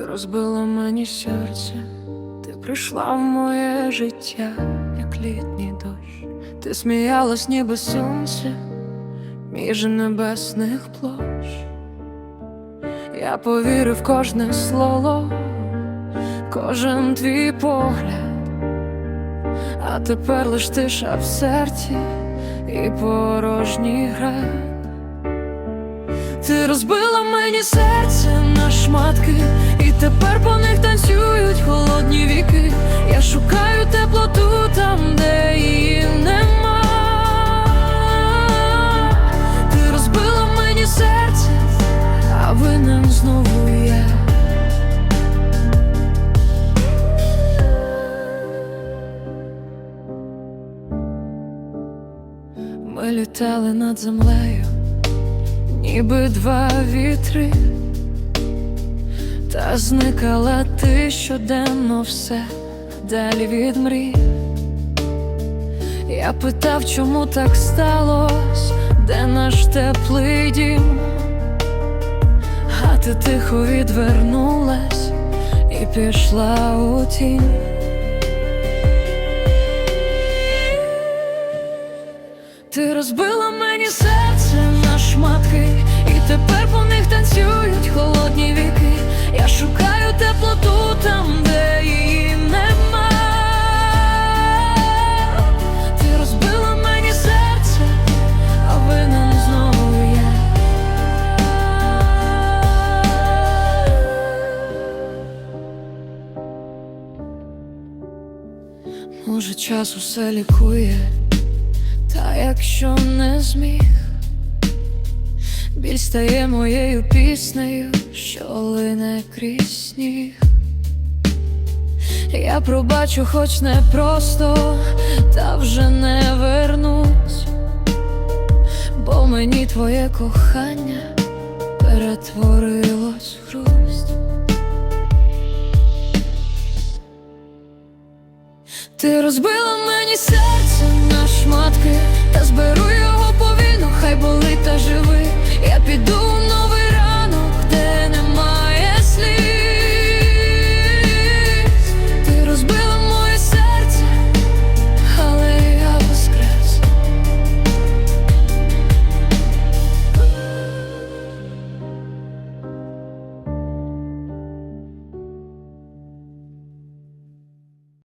розбила мені серце, ти прийшла в моє життя, як літній дощ, ти сміялась, ніби сонце, між небесних площ. Я повірив кожне слово, кожен твій погляд, а тепер лиш тиша в серці і порожній град. Ти розбила мені серце на шматки, тепер по них танцюють холодні віки. Я шукаю теплоту там, де її нема. Ти розбила мені серце, а винен знову я. Ми літали над землею ніби два вітри, та зникала ти щоденно все далі від мрій. Я питав, чому так сталось, де наш теплий дім, а ти тихо відвернулась і пішла у тінь. Ти розбила мені серце на шматки, і тепер по них танцюють холодні віки. Може, час усе лікує. Та якщо не зміг, біль стає моєю піснею, що лине крізь сніг. Я пробачу, хоч не просто, та вже не вернусь, бо мені твоє кохання перетворилось в грусть. Ти розбила мені серце на шматки, та зберу його повільно, хай болить та живи.